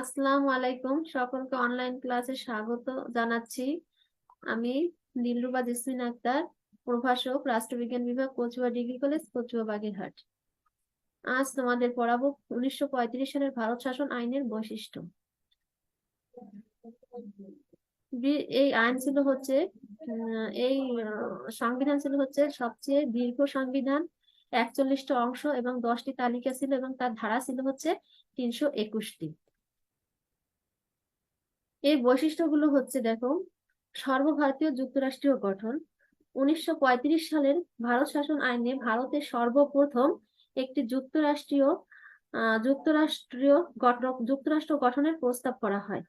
আসসালামু আলাইকুম। সকলকে অনলাইন ক্লাসে স্বাগত জানাচ্ছি। আমি দিলরুবা জেসমিন আক্তার, প্রভাষক, রাষ্ট্রবিজ্ঞান বিভাগ, কচুয়া ডিগ্রি কলেজ, কচুয়া বাগেরহাট। আজ তোমাদের পড়াবো উনিশশো পঁয়ত্রিশ সালের ভারত শাসন আইনের বৈশিষ্ট্য। এই আইন ছিল হচ্ছে এই সংবিধান ছিল হচ্ছে সবচেয়ে দীর্ঘ সংবিধান, একচল্লিশটা অংশ এবং দশটি তালিকা ছিল এবং তার ধারা ছিল হচ্ছে তিনশো একুশটি। এর বৈশিষ্ট্যগুলো হচ্ছে দেখো, সর্বভারতীয় যুক্তরাষ্ট্রীয় গঠন, উনিশশো পঁয়ত্রিশ সালের ভারত শাসন আইনে ভারতের সর্বপ্রথম একটি যুক্তরাষ্ট্রীয় যুক্তরাষ্ট্রীয় গঠন, যুক্তরাষ্ট্র গঠনের প্রস্তাব করা হয়।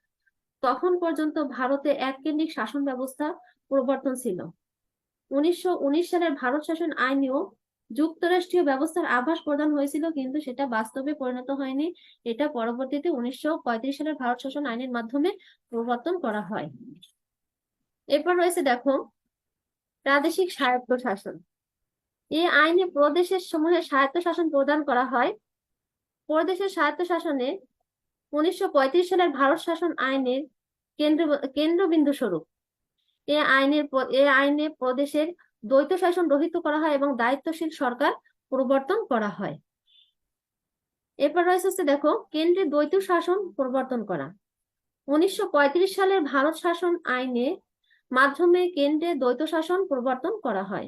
তখন পর্যন্ত ভারতে এককেন্দ্রিক শাসন ব্যবস্থা প্রবর্তন ছিল। উনিশশো সালের ভারত শাসন আইনেও যুক্তরাষ্ট্রীয় ব্যবস্থার আভাস প্রদান হয়েছিল, কিন্তু সেটা বাস্তবে পরিণত হয়নি। এটা পরবর্তীতে উনিশশো সালের ভারত শাসন আইনের মাধ্যমে প্রবর্তন করা হয়। এরপর রয়েছে, দেখো, প্রাদেশিক স্বায়ত্ত শাসন এই আইনে প্রদেশের সমূহে স্বায়ত্ত শাসন প্রদান করা হয়। প্রদেশের স্বায়ত্ত শাসনে উনিশশো পঁয়ত্রিশ সালের ভারত শাসন আইনের কেন্দ্র, কেন্দ্রবিন্দু স্বরূপ। এ আইনের এ আইনে প্রদেশের দ্বৈত শাসন রহিত করা হয় এবং দায়িত্বশীল সরকার প্রবর্তন করা হয়। এরপর রয়েছে হচ্ছে দেখো কেন্দ্রে দ্বৈত শাসন প্রবর্তন করা। উনিশশো পঁয়ত্রিশ সালের ভারত শাসন আইনে মাধ্যমে কেন্দ্রে দ্বৈত শাসন প্রবর্তন করা হয়।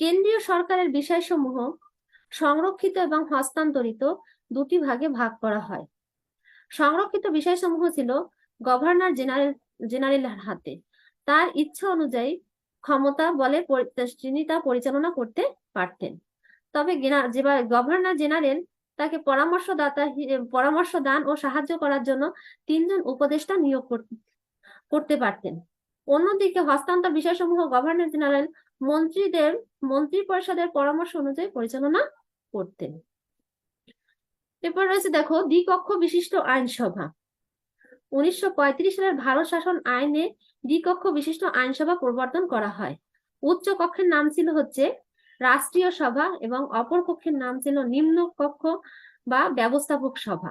কেন্দ্রীয় সরকারের বিষয়সমূহ সংরক্ষিত এবং হস্তান্তরিত দুটি ভাগে ভাগ করা হয়। সংরক্ষিত বিষয়সমূহ ছিল গভর্নর জেনারেল, জেনারেলের হাতে। তার ইচ্ছা অনুযায়ী ক্ষমতা, বলে তিনি তা পরিচালনা করতে পারতেন। তবে গভর্নর জেনারেল তাকে পরামর্শদাতা পরামর্শ দান ও সাহায্য করার জন্য তিনজন উপদেষ্টা নিয়োগ কর- করতে পারতেন। অন্যদিকে হস্তান্তর বিষয়সমূহ গভর্নর জেনারেল মন্ত্রীদের মন্ত্রী পরিষদের পরামর্শ অনুযায়ী পরিচালনা করতেন। এরপর রয়েছে দেখো, দ্বিকক্ষ বিশিষ্ট আইনসভা। উনিশশো সালের ভারত শাসন আইনে দ্বিকক্ষ বিশিষ্ট আইনসভা প্রবর্তন করা হয়। উচ্চ কক্ষের নাম ছিল হচ্ছে রাষ্ট্রীয় সভা এবং অপর কক্ষের নাম ছিল নিম্ন কক্ষ বা ব্যবস্থাপক সভা।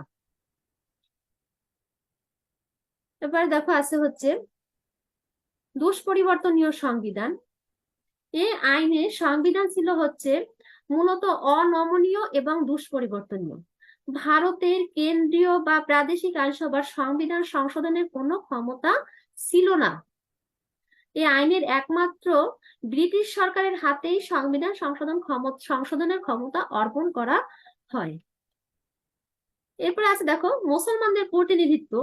এবার দেখো আছে হচ্ছে দুষ্পরিবর্তনীয় সংবিধান। এ আইনে সংবিধান ছিল হচ্ছে মূলত অনমনীয় এবং দুষ্পরিবর্তনীয়। ভারতের কেন্দ্রীয় বা প্রাদেশিক আইনসভার সংবিধান সংশোধনের কোনো ক্ষমতা ছিল না। এই আইনের একমাত্র ব্রিটিশ সরকারের হাতেই সংবিধান সংশোধন ক্ষমতা, সংশোধনের ক্ষমতা অর্পণ করা হয়। এরপরে আছে দেখো, মুসলমানদের প্রতিনিধিত্ব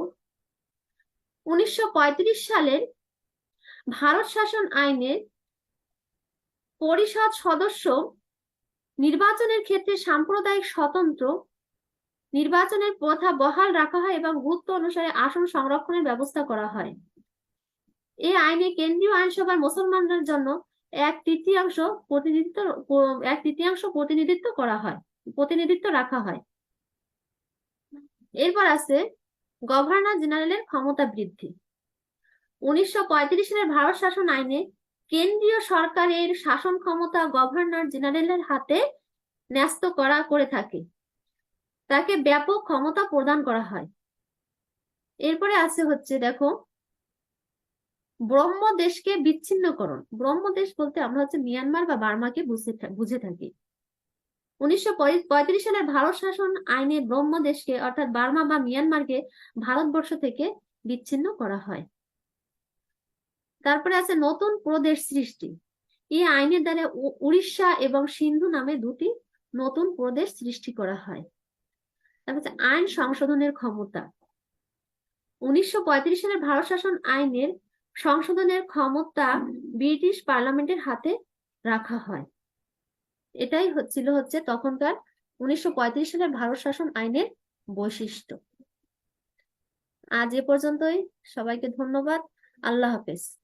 উনিশশো পঁয়ত্রিশ সালের ভারত শাসন আইনে পরিষদ সদস্য নির্বাচনের ক্ষেত্রে সাম্প্রদায়িক স্বতন্ত্র নির্বাচনের প্রথা বহাল রাখা হয় এবং গুরুত্ব অনুসারে আসন সংরক্ষণের ব্যবস্থা করা হয়। এই আইনে কেন্দ্রীয় আইনসভার মুসলমানদের জন্য এক তৃতীয়াংশ প্রতিনিধিত্ব, এক তৃতীয়াংশ প্রতিনিধিত্ব করা হয়, প্রতিনিধিত্ব রাখা হয়। এরপর আছে গভর্নর জেনারেলের ক্ষমতা বৃদ্ধি। উনিশশো পঁয়ত্রিশ সালের ভারত শাসন আইনে কেন্দ্রীয় সরকারের শাসন ক্ষমতা গভর্নর জেনারেলের হাতে ন্যস্ত করা করে থাকে। তাকে ব্যাপক ক্ষমতা প্রদান করা হয়। এরপরে আছে হচ্ছে, দেখো ব্রহ্ম ব্রহ্মদেশকে বিচ্ছিন্নকরণ। ব্রহ্মদেশ বলতে আমরা হচ্ছে মিয়ানমার বা বার্মাকে বুঝে বুঝে থাকি। উনিশশো পঁয়ত্রিশ সালের ভারত শাসন আইনে ব্রহ্মদেশকে, অর্থাৎ বার্মা বা মিয়ানমারকে ভারতবর্ষ থেকে বিচ্ছিন্ন করা হয়। তারপরে আছে নতুন প্রদেশ সৃষ্টি। এই আইনের দ্বারা উড়িষ্যা এবং সিন্ধু নামে দুটি নতুন প্রদেশ সৃষ্টি করা হয়। তারপর আইন সংশোধনের ক্ষমতা। উনিশশো সালের ভারত শাসন আইনের সংশোধনের ক্ষমতা ব্রিটিশ পার্লামেন্টের হাতে রাখা হয়। এটাই হচ্ছিল হচ্ছে তখনকার উনিশশো পঁয়ত্রিশ সালের ভারত শাসন আইনের বৈশিষ্ট্য। আজ এ পর্যন্তই। সবাইকে ধন্যবাদ। আল্লাহ হাফেজ।